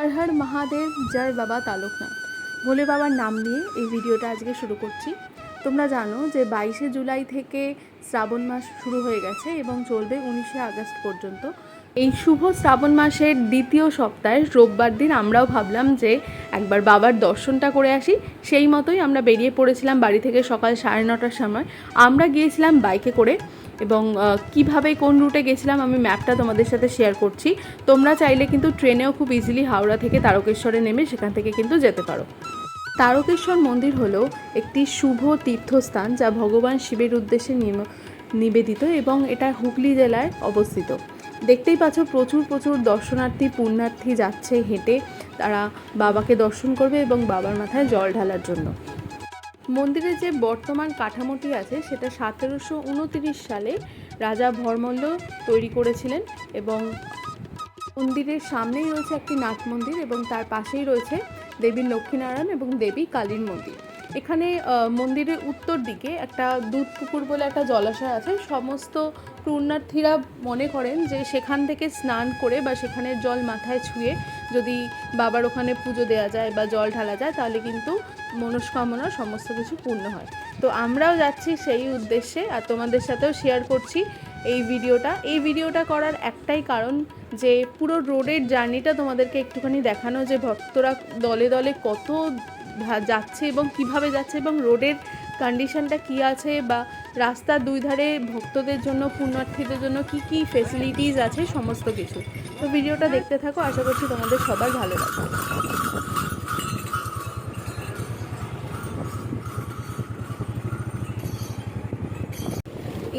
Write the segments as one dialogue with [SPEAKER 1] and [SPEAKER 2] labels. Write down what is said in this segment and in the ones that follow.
[SPEAKER 1] হর হর মহাদেব, জয় বাবা তালুকনাথ। ভোলে বাবার নাম নিয়ে এই ভিডিওটা আজকে শুরু করছি। তোমরা জানো যে বাইশে জুলাই থেকে শ্রাবণ মাস শুরু হয়ে গেছে এবং চলবে উনিশে আগস্ট পর্যন্ত। এই শুভ শ্রাবণ মাসের দ্বিতীয় সপ্তাহে রোববার দিন আমরাও ভাবলাম যে একবার বাবার দর্শনটা করে আসি। সেই মতোই আমরা বেরিয়ে পড়েছিলাম বাড়ি থেকে সকাল সাড়ে নটার সময়। আমরা গিয়েছিলাম বাইকে করে। এবং কীভাবে কোন রুটে গেছিলাম আমি ম্যাপটা তোমাদের সাথে শেয়ার করছি। তোমরা চাইলে কিন্তু ট্রেনেও খুব ইজিলি হাওড়া থেকে তারকেশ্বরে নেমে সেখান থেকে কিন্তু যেতে পারো। তারকেশ্বর মন্দির হল একটি শুভ তীর্থস্থান যা ভগবান শিবের উদ্দেশ্যে নিবেদিত এবং এটা হুগলি জেলায় অবস্থিত। দেখতেই পাচ্ছ প্রচুর প্রচুর দর্শনার্থী, পুণ্যার্থী যাচ্ছে হেঁটে। তারা বাবাকে দর্শন করবে এবং বাবার মাথায় জল ঢালার জন্য। মন্দিরের যে বর্তমান কাঠামোটি আছে, সেটা সতেরোশো উনতিরিশ সালে রাজা ভরমল্ল তৈরি করেছিলেন এবং মন্দিরের সামনেই রয়েছে একটি নাট মন্দির এবং তার পাশেই রয়েছে দেবী লক্ষ্মীনারায়ণ এবং দেবী কালীর মন্দির। এখানে মন্দিরের উত্তর দিকে একটা দুধ পুকুর বলে একটা জলাশয় আছে, সমস্ত পুণ্যার্থীরা মনে করেন যে সেখান থেকে স্নান করে বা সেখানের জল মাথায় ছুঁয়ে যদি বাবার ওখানে পুজো দেওয়া যায় বা জল ঢালা যায়, তাহলে কিন্তু মনস্কামনা সমস্ত কিছু পূর্ণ হয়। তো আমরাও যাচ্ছি সেই উদ্দেশ্যে আর তোমাদের সাথেও শেয়ার করছি এই ভিডিওটা। এই ভিডিওটা করার একটাই কারণ যে পুরো রোডের জার্নিটা তোমাদেরকে একটুখানি দেখানো যে ভক্তরা দলে দলে কত যাচ্ছে এবং কীভাবে যাচ্ছে এবং রোডের কন্ডিশনটা কি আছে বা রাস্তার দুই ধারে ভক্তদের জন্য, পুণ্যার্থীদের জন্য কি কি ফেসিলিটিস আছে, সমস্ত কিছু। তো ভিডিওটা দেখতে থাকো, আশা করছি তোমাদের সবার ভালো লাগবে।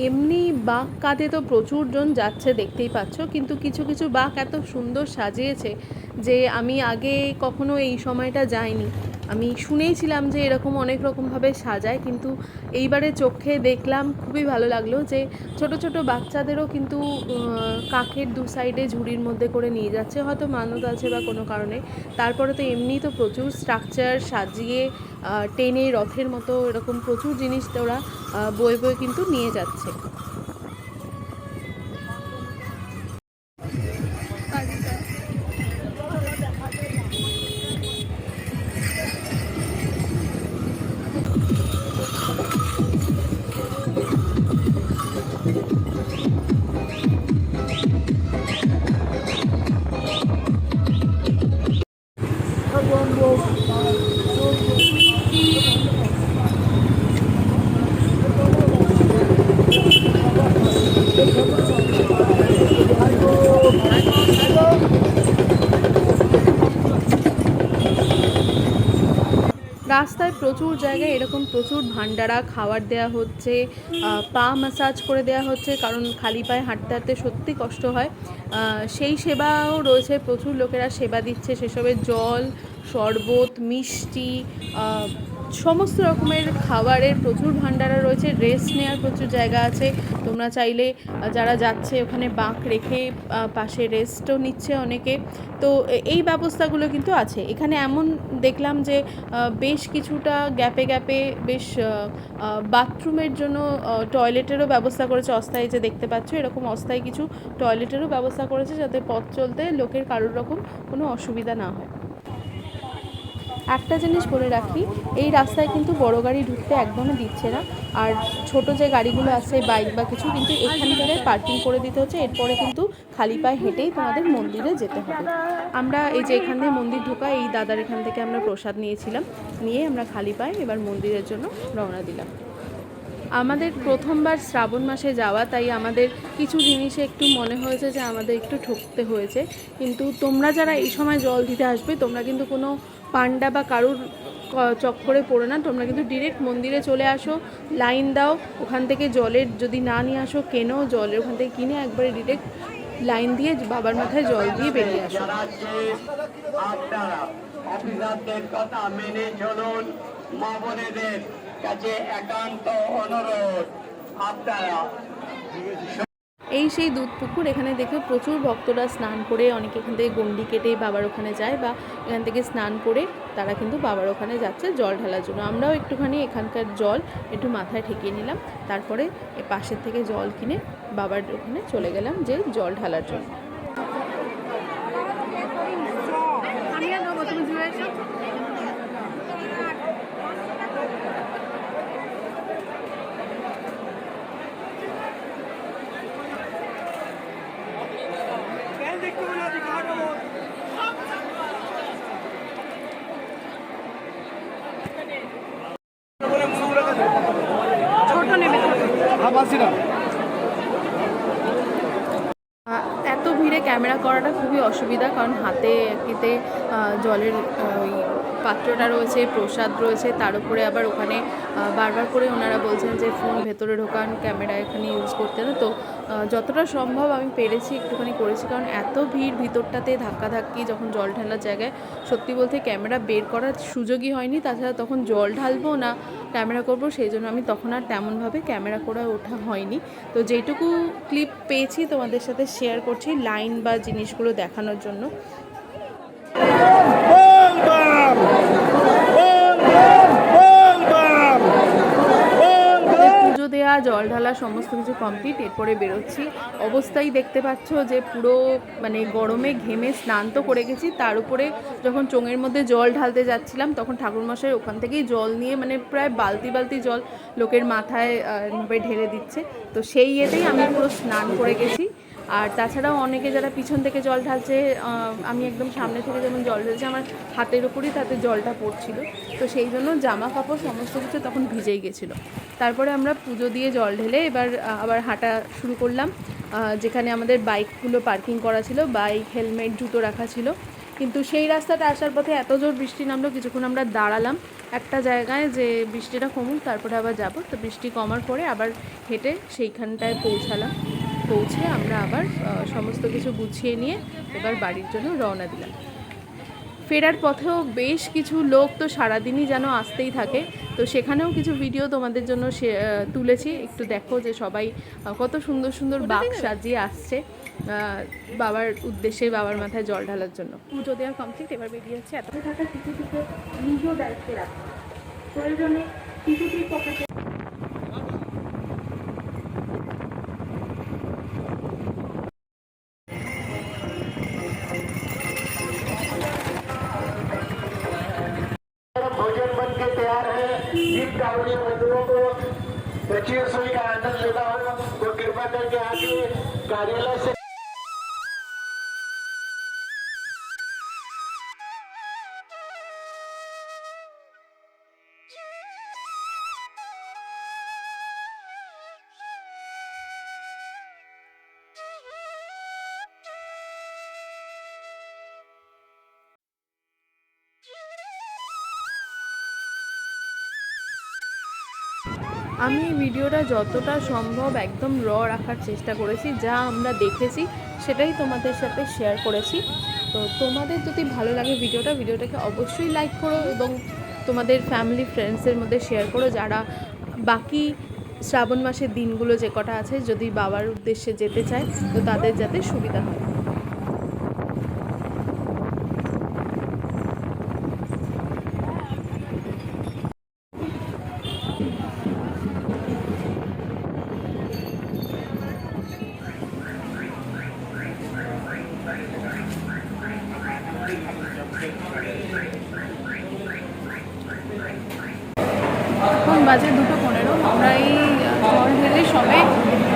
[SPEAKER 1] এমনি বাঁক কাঁধে তো প্রচুর জন যাচ্ছে, দেখতেই পাচ্ছ। কিন্তু কিছু কিছু বাঁক এত সুন্দর সাজিয়েছে যে আমি আগে কখনো এই সময়টা যাইনি। আমি শুনেইছিলাম যে এরকম অনেক রকমভাবে সাজায়, কিন্তু এইবারে চোখে দেখলাম খুবই ভালো লাগল যে ছোট ছোট বাচ্চাদেরও কিন্তু কাকের দু সাইডে ঝুড়ির মধ্যে করে নিয়ে যাচ্ছে, হয়তো মানত আছে বা কোনো কারণে। তারপরে তো এমনি তো প্রচুর স্ট্রাকচার সাজিয়ে টেনে রথের মতো এরকম প্রচুর জিনিস ওরা বয়ে বয়ে কিন্তু নিয়ে যাচ্ছে। প্রচুর জায়গায় এরকম প্রচুর ভান্ডারা খাবার দেওয়া হচ্ছে পা ম্যাসাজ করে দেওয়া হচ্ছে, কারণ খালি পায়ে হাঁটতে হাঁটতে সত্যি কষ্ট হয়। সেই সেবাও রয়েছে, প্রচুর লোকেরা সেবা দিচ্ছে, সেসবের জল, শরবত, মিষ্টি সমস্ত রকমের খাবারের প্রচুর ভান্ডারা রয়েছে রেস্ট নেওয়ার প্রচুর জায়গা আছে। তোমরা চাইলে যারা যাচ্ছে ওখানে বাঁক রেখে পাশে রেস্টও নিচ্ছে অনেকে। তো এই ব্যবস্থাগুলো কিন্তু আছে। এখানে এমন দেখলাম যে বেশ কিছুটা গ্যাপে গ্যাপে বেশ বাথরুমের জন্য টয়লেটেরও ব্যবস্থা করেছে অস্থায়ী যে দেখতে পাচ্ছ, এরকম অস্থায়ী কিছু টয়লেটেরও ব্যবস্থা করেছে যাতে পথ চলতে লোকের কারোর রকম কোনো অসুবিধা না হয়। একটা জিনিস বলে রাখি, এই রাস্তায় কিন্তু বড় গাড়ি ঢুকতে একদমই দিচ্ছে না। আর ছোট যে গাড়িগুলো আছে, বাইক বা কিছু, কিন্তু এখান থেকে পার্কিং করে দিতে হচ্ছে। এরপরে কিন্তু খালি পায়ে হেঁটেই তোমাদের মন্দিরে যেতে হবে। আমরা এই যে এখান থেকে মন্দির ঢোকা, এই দাদার এখান থেকে আমরা প্রসাদ নিয়েছিলাম। নিয়ে আমরা খালি পায়ে এবার মন্দিরের জন্য রওনা দিলাম। আমাদের প্রথমবার শ্রাবণ মাসে যাওয়া, তাই আমাদের কিছু জিনিসে একটু মনে হয়েছে যে আমাদের একটু ঠকতে হয়েছে। কিন্তু তোমরা যারা এই সময় জল দিতে আসবে, তোমরা কিন্তু কোনো পান্ডা বা কারুর চক্করে পড়ো না। তোমরা কিন্তু ডিরেক্ট মন্দিরে চলে আসো লাইন দাও, ওখান থেকে জলের যদি না নিয়ে আসো, কেনো জলের ওখান থেকে কিনে একবারে ডিরেক্ট লাইন দিয়ে বাবার মাথায় জল দিয়ে বেরিয়ে আসো।
[SPEAKER 2] কাছে একান্ত অনুরোধ। আপনারা
[SPEAKER 1] এই সেই দুধ পুকুর এখানে দেখে প্রচুর ভক্তরা স্নান করে অনেকে এখান থেকে গন্ডি কেটে বাবার ওখানে যায় বা এখান থেকে স্নান করে তারা কিন্তু বাবার ওখানে যাচ্ছে জল ঢালার জন্য। আমরাও একটুখানি এখানকার জল একটু মাথায় ঠেকিয়ে নিলাম, তারপরে পাশের থেকে জল কিনে বাবার ওখানে চলে গেলাম যে জল ঢালার জন্য। এত ভিড়ে ক্যামেরা করাটা খুবই অসুবিধা কারণ হাতে একটিতে জলের ওই পাত্রটা রয়েছে, প্রসাদ রয়েছে, তার উপরে আবার ওখানে বারবার করে ওনারা বলছেন যে ফোন ভেতরে ঢোকান, ক্যামেরা এখানে ইউজ করতে না তো যতটা সম্ভব আমি পেরেছি, একটুখানি করেছি, কারণ এত ভিড় ভিতরটাতে ধাক্কাধাক্কি যখন জল ঢালার জায়গায়, সত্যি বলতে ক্যামেরা বের করার সুযোগই হয়নি। তাছাড়া তখন জল ঢালবো না, ক্যামেরা করব, সেই জন্য আমি তখন আর তেমনভাবে ক্যামেরা করে ওঠা হয়নি। তো যেটুকু ক্লিপ পেয়েছি তোমাদের সাথে শেয়ার করছি, লাইন বা জিনিসগুলো দেখানোর জন্য
[SPEAKER 3] বল বাম বল বাম বল বাম বল
[SPEAKER 1] আমাদের পুজো দেওয়া জল ঢালা সমস্ত কিছু কমপ্লিট এরপরে বেরোচ্ছি। অবস্থাই দেখতে পাচ্ছ যে পুরো মানে গরমে ঘেমে স্নান তো করে গেছি। তার উপরে যখন চোঙের মধ্যে জল ঢালতে যাচ্ছিলাম, তখন ঠাকুরমশাই ওখান থেকেই জল নিয়ে মানে প্রায় বালতি বালতি জল লোকের মাথায় ঢেলে দিচ্ছে। তো সেই ইয়েতেই আমি পুরো স্নান করে গেছি। আর তাছাড়াও অনেকে যারা পিছন থেকে জল ঢালছে আমি একদম সামনে থেকে যেমন জল ঢালছি, আমার হাতের উপরই তাতে জলটা পড়ছিল। তো সেই জন্য জামা কাপড় সমস্ত কিছু তখন ভিজেই গেছিল। তারপরে আমরা পুজো দিয়ে জল ঢেলে এবার আবার হাঁটা শুরু করলাম। যেখানে আমাদের বাইকগুলো পার্কিং করা ছিল, বাইক, হেলমেট, জুতো রাখা ছিল। কিন্তু সেই রাস্তাটা আসার পথে এত জোর বৃষ্টি নামলো, কিছুক্ষণ আমরা দাঁড়ালাম একটা জায়গায় যে বৃষ্টিটা কমুক, তারপরে আবার যাব। তো বৃষ্টি কমার পরে আবার হেঁটে সেইখানটায় পৌঁছালাম। পৌঁছে আমরা আবার সমস্ত কিছু গুছিয়ে নিয়ে এবার বাড়ির জন্য রওনা দিলাম। ফেরার পথেও বেশ কিছু লোক তো সারাদিনই যেন আসতেই থাকে। তো সেখানেও কিছু ভিডিও তোমাদের জন্য তুলেছি। একটু দেখো যে সবাই কত সুন্দর সুন্দর বাঘ সাজিয়ে আসছে বাবার উদ্দেশ্যে বাবার মাথায় জল ঢালার জন্য। পুজো দেওয়া কমপ্লিট এবার বেরিয়ে যাচ্ছে এত থাকা শিশুটিকে নিজেও দায়িত্বে রাখা। প্রয়োজনে শিশুটির পকেটে
[SPEAKER 4] तैयार है। इन कावड़ी मजदूरों को बची रसोई का आनंद लेना हो वो कृपा करके आगे कार्यालय से
[SPEAKER 1] আমি ভিডিওটা যতটা সম্ভব একদম র রাখার চেষ্টা করেছি, যা আমরা দেখেছি সেটাই তোমাদের সাথে শেয়ার করেছি। তো তোমাদের যদি ভালো লাগে ভিডিওটা, ভিডিওটাকে অবশ্যই লাইক করো এবং তোমাদের ফ্যামিলি ফ্রেন্ডসের মধ্যে শেয়ার করো। যারা বাকি শ্রাবণ মাসের দিনগুলো যে কটা আছে, যদি বাবার উদ্দেশ্যে যেতে চায়, তো তাদের যাতে সুবিধা হয় এখন বাজে দুটো পনেরো আমরা এই জল ঢেলে সবে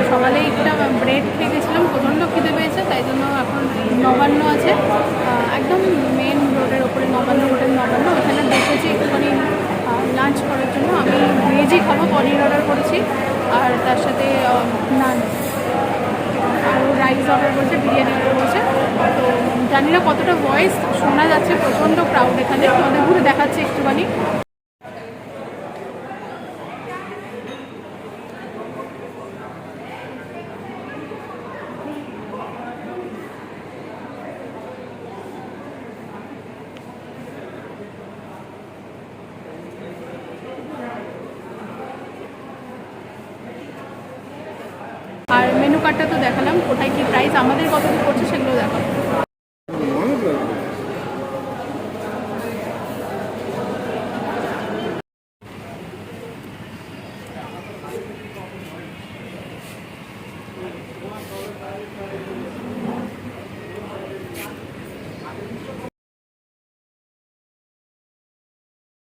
[SPEAKER 1] সকালে একটা ব্রেড খেয়ে গেছিলাম প্রচণ্ড খিদে পেয়েছে তাই জন্য এখন নবান্ন আছে আহ, একদম মেন রোডের ওপরে নবান্ন হোটেল নবান্ন ওখানে বসেছি একটুখানি লাঞ্চ করার জন্য আমি ভেজই খাব পনির অর্ডার করেছি আর তার সাথে আহ, নান আর রাইস অর্ডার করেছে বিরিয়ানি অর্ডার করেছে তো জানি না কতটা ভয়েস শোনা যাচ্ছে প্রচণ্ড ক্রাউড এখানে। তোমাদের ঘুরে দেখাচ্ছে একটুখানি। আর মেনু কার্ডটা তো দেখালাম কোথায় কি প্রাইস আমাদের কত পড়ছে সেগুলো দেখালাম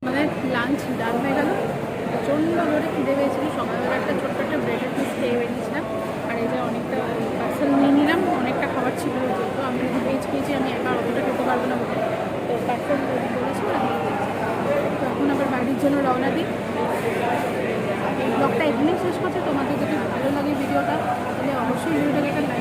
[SPEAKER 1] আমাদের লাঞ্চ ডান হয়ে গেল। প্রচণ্ড জোরে খিদে পেয়েছিল। সকালবেলা একটা ছোট্ট একটা ব্রেডের পিস খেয়ে বেরিয়েছিলাম। আর এই যে অনেকটা পার্সেল নিয়ে নিলাম, অনেকটা খাবার ছিল। যেহেতু আমি যদি ভেজ খেয়েছি, আমি একা অতটা খেতে পারব না। বলে তো পার্সেল বলেছি আর দিয়ে দিয়েছি। তো এখন আবার বাড়ির জন্য রওনা দিই। ব্লগটা এখানেই শেষ করছে। তোমাদের যদি ভালো লাগে
[SPEAKER 5] ভিডিওটা তাহলে অবশ্যই একটা